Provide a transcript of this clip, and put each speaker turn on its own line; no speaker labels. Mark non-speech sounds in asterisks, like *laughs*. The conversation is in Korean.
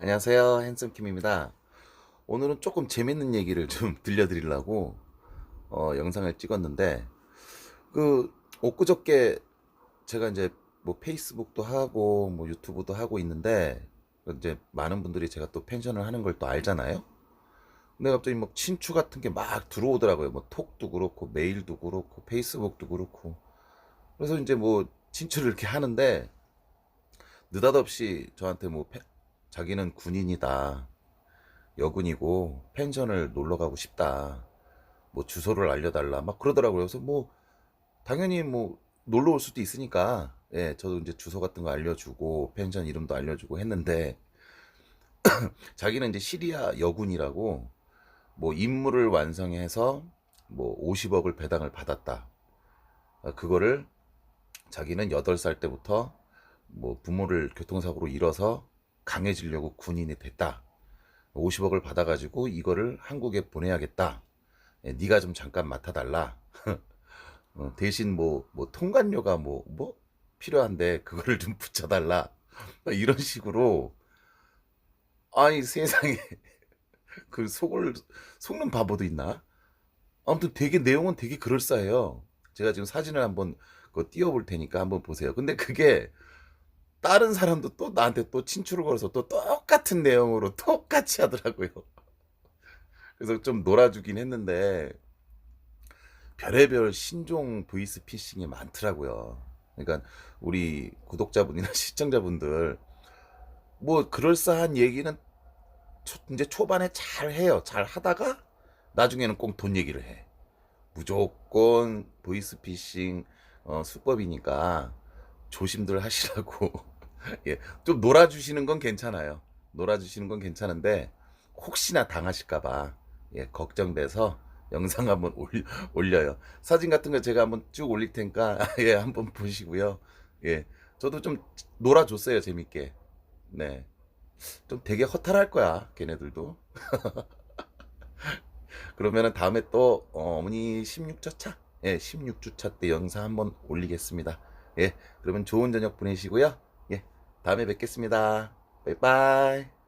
안녕하세요. 핸섬킴입니다. 오늘은 조금 재밌는 얘기를 좀 *laughs* 들려드리려고 어, 영상을 찍었는데 그 엊그저께 제가 이제 뭐 페이스북도 하고 뭐 유튜브도 하고 있는데 이제 많은 분들이 제가 또 펜션을 하는 걸 또 알잖아요. 근데 갑자기 막 친추 같은 게 막 들어오더라고요. 뭐 톡도 그렇고 메일도 그렇고 페이스북도 그렇고 그래서 이제 뭐 친추를 이렇게 하는데 느닷없이 저한테 뭐 페- 자기는 군인이다. 여군이고 펜션을 놀러 가고 싶다. 뭐 주소를 알려달라. 막 그러더라고요. 그래서 뭐 당연히 뭐 놀러 올 수도 있으니까 예, 저도 이제 주소 같은 거 알려주고 펜션 이름도 알려주고 했는데 *clears throat* 자기는 이제 시리아 여군이라고 뭐 임무를 완성해서 뭐 50억을 배당을 받았다. 아, 그거를 자기는 8살 때부터 뭐 부모를 교통사고로 잃어서 강해지려고 군인이 됐다. 50억을 받아가지고 이거를 한국에 보내야겠다. 예, 네가 좀 잠깐 맡아달라. *laughs* 어, 대신 뭐, 뭐 통관료가 뭐, 뭐 필요한데 그거를 좀 붙여달라. 막 이런 식으로 아니 세상에 *laughs* 그 속을 속는 바보도 있나? 아무튼 되게 내용은 되게 그럴싸해요. 제가 지금 사진을 한번 그 띄워볼 테니까 한번 보세요. 근데 그게 다른 사람도 또 나한테 또 친추를 걸어서 또 똑같은 내용으로 똑같이 하더라고요. *laughs* 그래서 좀 놀아주긴 했는데 별의별 신종 보이스 피싱이 많더라고요. 그러니까 우리 구독자분이나 *laughs* 시청자분들 뭐 그럴싸한 얘기는 초- 이제 초반에 잘 해요. 잘 하다가 나중에는 꼭 돈 얘기를 해. 무조건 보이스 피싱 어, 수법이니까 조심들 하시라고. *laughs* *laughs* 예, 좀 놀아주시는 건 괜찮아요. 놀아주시는 건 괜찮은데 혹시나 당하실까봐 예, 걱정돼서 영상 한번 *laughs* 올려, 올려 요. 사진 같은 거 제가 한번 쭉 올릴 테니까 *laughs* 예, 한번 보시고요. 예, 저도 좀 놀아줬어요 재밌게. 네, 좀 되게 허탈할 거야 걔네들도. 그러면은 다음에 또 어, 어머니 16주차, 예, 16주차 때 영상 한번 올리겠습니다. 예, 그러면 좋은 저녁 보내시고요. 예, 다음에 뵙겠습니다. 바이바이.